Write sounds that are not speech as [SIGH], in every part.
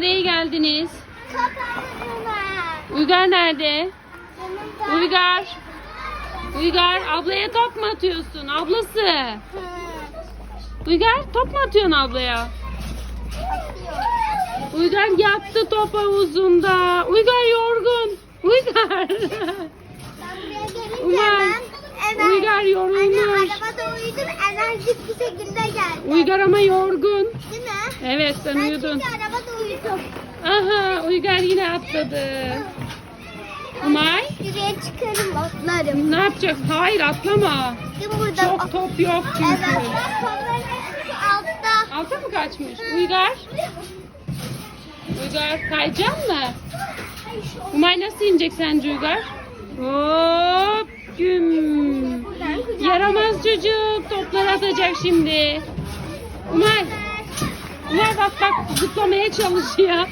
nereye geldiniz? Uygar nerede? Uygar. Uygar ablaya top mu atıyorsun? Ablası. Uygar top mu atıyorsun ablaya? Uygar yattı top havuzunda. Uygar yorgun. Uygar. Hemen- Uygar yorulmuş. Anne arabada uyudum enerjik bir şekilde geldim. Uygar ama yorgun. Değil mi? Evet sen Ben uyudun. çünkü arabada uyudum. Aha Uygar yine atladı. Umay Yürüye çıkarım atlarım. ne yapacaksın? Hayır atlama. Çok top yok Evet, çünkü. bak topların hepsi altta. Alta mı kaçmış? Uygar. Uygar kayacak mı? Umay nasıl inecek sence Uygar? Hop güm. Yaramaz çocuk toplar atacak şimdi. Umay. Umay bak bak zıplamaya çalışıyor.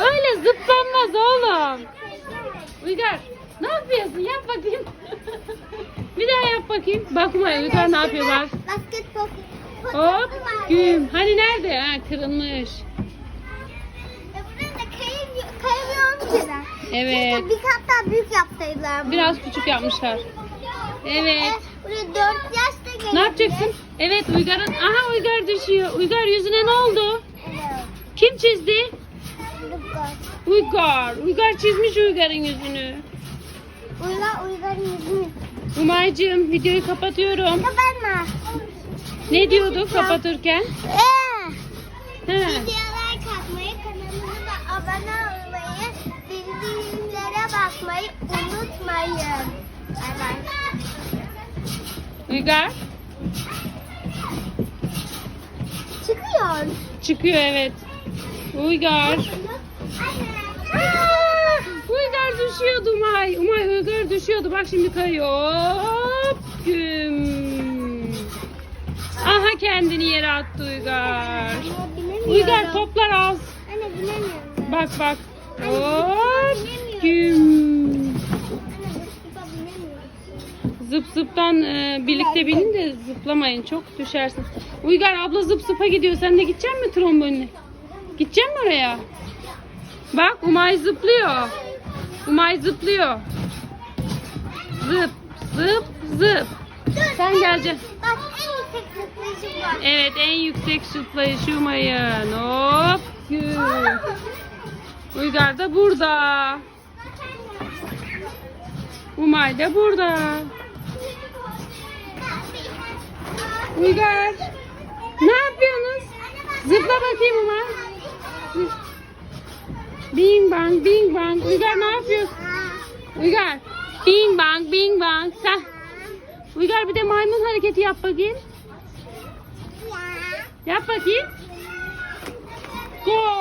Öyle zıplanmaz oğlum. Uygar ne yapıyorsun? Yap bakayım. [LAUGHS] Bir daha yap bakayım. Bak Umay Uygar ne yapıyor bak. Basketbol. Hop güm. Hani nerede? Ha kırılmış. Evet. Bir kat daha büyük yapsaydılar. Biraz küçük yapmışlar. Evet. E, buraya 4 yaşta gelince. Ne yapacaksın? Evet Uygar'ın. Aha Uygar düşüyor. Uygar yüzüne ne oldu? Evet. Kim çizdi? Uygar. Uygar. Uygar çizmiş Uygar'ın yüzünü. Uygar Uygar'ın yüzünü. Umay'cığım videoyu kapatıyorum. Kapatma. Ne diyorduk kapatırken? He. Videolar katmayı, kanalımıza abone olmayı, bildirimlere basmayı unutmayın. Uygar Çıkıyor. çıkıyor evet. Uygar. Aa, Uygar düşüyordu Umay. Umay Uygar düşüyordu. Bak şimdi kayıyor. Hop. Güm. Aha kendini yere attı Uygar. Uygar toplar az. Anne bilemiyorum. Bak bak. Hop. Güm. Zıp zıptan e, birlikte binin de zıplamayın. Çok düşersin. Uygar abla zıp zıpa gidiyor. Sen de gidecek misin trombonine? Gidecek misin oraya? Bak Umay zıplıyor. Umay zıplıyor. Zıp zıp zıp. Sen geleceksin. Evet en yüksek zıplayışı Umay'ın. Hop. Uygar da burada. Umay da burada. Uygar. Ne yapıyorsunuz? Zıpla bakayım Umay. Bing bang bing bang. Uygar ne yapıyorsun? Uygar. Bing bang bing bang. Sen. Uygar bir de maymun hareketi yap bakayım. Yap bakayım. Gol.